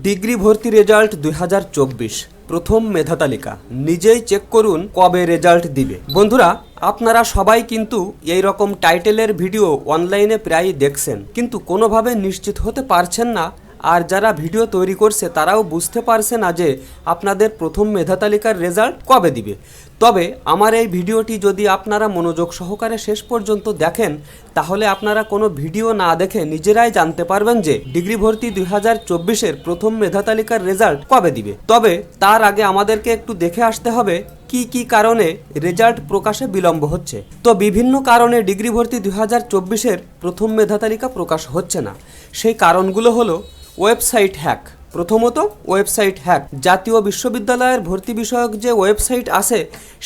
Degree ভর্তি result দুই হাজার চব্বিশ। প্রথম মেধা তালিকা। নিজেই চেক করুন কবে রেজাল্ট দিবে। বন্ধুরা, আপনারা সবাই কিন্তু এই রকম টাইটেলের ভিডিও অনলাইনে প্রায়ই দেখছেন। কিন্তু কোনোভাবে নিশ্চিত হতে পারছেন না। আর যারা ভিডিও তৈরি করছে, তারাও বুঝতে পারছে না যে আপনাদের প্রথম মেধা তালিকার রেজাল্ট কবে দিবে। তবে আমার এই ভিডিওটি যদি আপনারা মনোযোগ সহকারে শেষ পর্যন্ত দেখেন, তাহলে আপনারা কোনো ভিডিও না দেখে নিজেরাই জানতে পারবেন যে ডিগ্রি ভর্তি দুই হাজার চব্বিশের প্রথম মেধা তালিকার রেজাল্ট কবে দিবে। তবে তার আগে আমাদেরকে একটু দেখে আসতে হবে, কি কি কারণে রেজাল্ট প্রকাশে বিলম্ব হচ্ছে। তো বিভিন্ন কারণে ডিগ্রি ভর্তি দুই হাজার চব্বিশের প্রথম মেধা তালিকা প্রকাশ হচ্ছে না। সেই কারণগুলো হলো ওয়েবসাইট হ্যাক প্রথমত ওয়েবসাইট হ্যাক। জাতীয় বিশ্ববিদ্যালয়ের ভর্তি বিষয়ক যে ওয়েবসাইট আছে,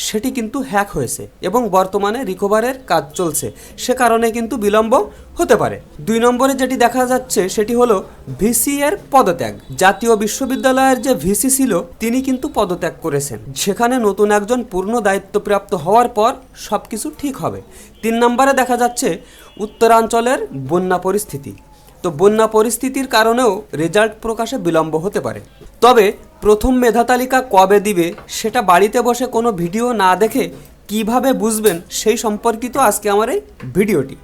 সেটি কিন্তু হ্যাক হয়েছে এবং বর্তমানে রিকভারের কাজ চলছে। সে কারণে কিন্তু বিলম্ব হতে পারে। দুই নম্বরে যেটি দেখা যাচ্ছে, সেটি হলো ভিসি এর পদত্যাগ। জাতীয় বিশ্ববিদ্যালয়ের যে ভিসি ছিল, তিনি কিন্তু পদত্যাগ করেছেন। সেখানে নতুন একজন পূর্ণ দায়িত্বপ্রাপ্ত হওয়ার পর সবকিছু ঠিক হবে। তিন নম্বরে দেখা যাচ্ছে, উত্তরাঞ্চলের বন্যা পরিস্থিতি। তো বন্যা পরিস্থিতির কারণেও রেজাল্ট প্রকাশে বিলম্ব হতে পারে। তবে প্রথম মেধা তালিকা কবে দিবে সেটা বাড়িতে বসে কোনো ভিডিও না দেখে কীভাবে বুঝবেন সেই সম্পর্কিত আজকে আমার এই ভিডিওটি।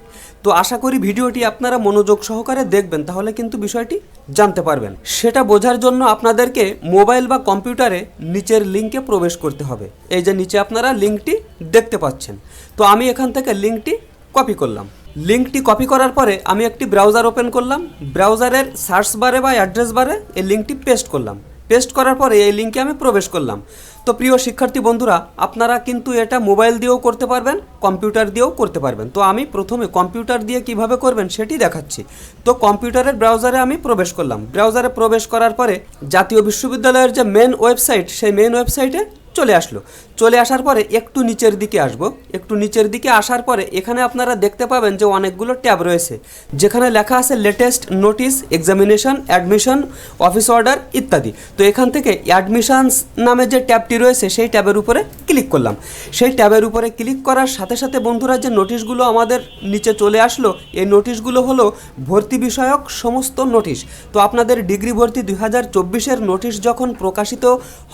তো আশা করি ভিডিওটি আপনারা মনোযোগ সহকারে দেখবেন, তাহলে কিন্তু বিষয়টি জানতে পারবেন। সেটা বোঝার জন্য আপনাদেরকে মোবাইল বা কম্পিউটারে নিচের লিঙ্কে প্রবেশ করতে হবে। এই যে নিচে আপনারা লিঙ্কটি দেখতে পাচ্ছেন। তো আমি এখান থেকে লিঙ্কটি কপি করলাম। লিঙ্কটি কপি করার পরে আমি একটি ব্রাউজার ওপেন করলাম। ব্রাউজারের সার্চ বারে বা অ্যাড্রেস বারে এই লিঙ্কটি পেস্ট করলাম। পেস্ট করার পরে এই লিঙ্কে আমি প্রবেশ করলাম। তো প্রিয় শিক্ষার্থী বন্ধুরা, আপনারা কিন্তু এটা মোবাইল দিয়েও করতে পারবেন, কম্পিউটার দিয়েও করতে পারবেন। তো আমি প্রথমে কম্পিউটার দিয়ে কীভাবে করবেন সেটি দেখাচ্ছি। তো কম্পিউটারের ব্রাউজারে আমি প্রবেশ করলাম। ব্রাউজারে প্রবেশ করার পরে জাতীয় বিশ্ববিদ্যালয়ের যে মেন ওয়েবসাইট সেই মেন ওয়েবসাইটে চলে আসলো। চলে আসার পরে একটু নিচের দিকে আসব। একটু নিচের দিকে আসার পরে এখানে আপনারা দেখতে পাবেন যে অনেকগুলো ট্যাব রয়েছে, যেখানে লেখা আছে latest notice examination admission office order ইত্যাদি। তো এখান থেকে অ্যাডমিশানস নামে যে ট্যাবটি রয়েছে, সেই ট্যাবের উপরে ক্লিক করলাম। সেই ট্যাবের উপরে ক্লিক করার সাথে সাথে বন্ধুরা, যে নোটিশগুলো আমাদের নিচে চলে আসলো, এই নোটিশগুলো হলো ভর্তি বিষয়ক সমস্ত নোটিশ তো আপনাদের ডিগ্রি ভর্তি দুই হাজার চব্বিশের নোটিশ যখন প্রকাশিত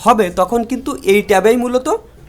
হবে, তখন কিন্তু এই ট্যাবেই মূলত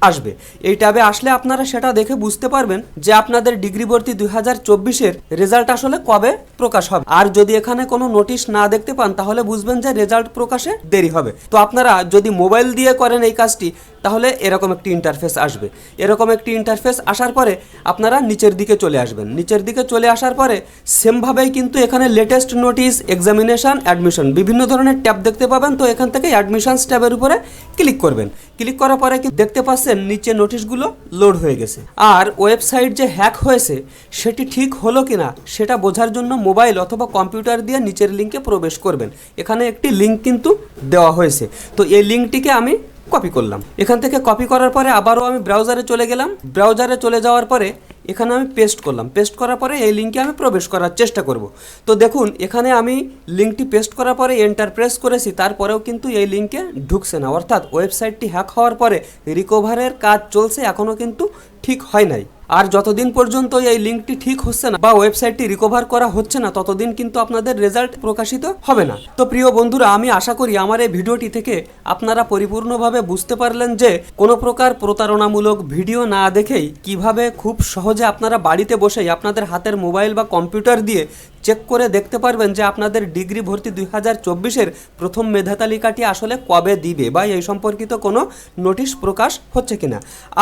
আসবে। এই ট্যাবে আসলে আপনারা সেটা দেখে বুঝতে পারবেন যে আপনাদের ডিগ্রি ভর্তি দুই হাজার চব্বিশের রেজাল্ট আসলে কবে প্রকাশ হবে। আর যদি এখানে কোনো নোটিশ না দেখতে পান, তাহলে বুঝবেন যে রেজাল্ট প্রকাশে দেরি হবে। তো আপনারা যদি মোবাইল দিয়ে করেন এই কাজটি তাহলে এরকম একটি ইন্টারফেস আসবে। এরকম একটি ইন্টারফেস আসার পরে আপনারা নিচের দিকে চলে আসবেন। নিচের দিকে চলে আসার পরে সেমভাবেই কিন্তু এখানে লেটেস্ট নোটিশ এক্সামিনেশন অ্যাডমিশন বিভিন্ন ধরনের ট্যাব দেখতে পাবেন। তো এখান থেকে অ্যাডমিশনস ট্যাবের উপরে ক্লিক করবেন। ক্লিক করার পরে কি দেখতে পাচ্ছেন নিচে নোটিশগুলো লোড হয়ে গেছে। আর ওয়েবসাইট যে হ্যাক হয়েছে, সেটি ঠিক হলো কিনা, সেটা বোঝার জন্য মোবাইল অথবা কম্পিউটার দিয়ে নিচের লিঙ্কে প্রবেশ করবেন। এখানে একটি লিঙ্ক কিন্তু দেওয়া হয়েছে। তো এই লিঙ্কটিকে আমি কপি করলাম। এখান থেকে কপি করার পরে আবারও আমি ব্রাউজারে চলে গেলাম। ব্রাউজারে চলে যাওয়ার পরে এখানে আমি পেস্ট করলাম। পেস্ট করার পরে এই লিঙ্কে আমি প্রবেশ করার চেষ্টা করব। তো দেখুন, এখানে আমি লিঙ্কটি পেস্ট করার পরে এন্টার প্রেস করেছি, তারপরেও কিন্তু এই লিঙ্কে ঢুকছে না। অর্থাৎ ওয়েবসাইটটি হ্যাক হওয়ার পরে রিকভারের কাজ চলছে এখনও কিন্তু ঠিক হয় নাই। আর যতদিন পর্যন্ত এই লিঙ্কটি ঠিক হচ্ছে না বা ওয়েবসাইটটি রিকভার করা হচ্ছে না, ততদিন কিন্তু আপনাদের রেজাল্ট প্রকাশিত হবে না। তো প্রিয় বন্ধুরা, আমি আশা করি আমার এই ভিডিওটি থেকে আপনারা পরিপূর্ণভাবে বুঝতে পারলেন যে কোনো প্রকার প্রতারণামূলক ভিডিও না দেখেই কীভাবে খুব সহজে আপনারা বাড়িতে বসেই আপনাদের হাতের মোবাইল বা কম্পিউটার দিয়ে চেক করে দেখতে পারবেন যে আপনাদের ডিগ্রি ভর্তি দুই হাজার চব্বিশের প্রথম মেধা তালিকাটি আসলে কবে দিবে বা এই সম্পর্কিত কোনো নোটিশ প্রকাশ হচ্ছে কিনা।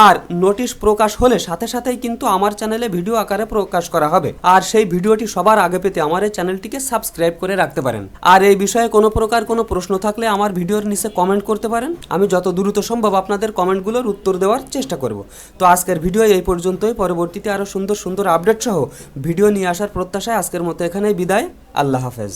আর নোটিশ প্রকাশ হলে সাথে সাথেই কিন্তু আমার চ্যানেলে ভিডিও আকারে প্রকাশ করা হবে। আর সেই ভিডিওটি সবার আগে পেতে আমার এই চ্যানেলটিকে সাবস্ক্রাইব করে রাখতে পারেন। আর এই বিষয়ে কোনো প্রকার কোনো প্রশ্ন থাকলে আমার ভিডিওর নিচে কমেন্ট করতে পারেন। আমি যত দ্রুত সম্ভব আপনাদের কমেন্টগুলোর উত্তর দেওয়ার চেষ্টা করব। তো আজকের ভিডিও এই পর্যন্তই। পরবর্তীতে আরও সুন্দর সুন্দর আপডেট সহ ভিডিও নিয়ে আসার প্রত্যাশায় আজকের মতো এখানেই বিদায় আল্লাহ হাফেজ।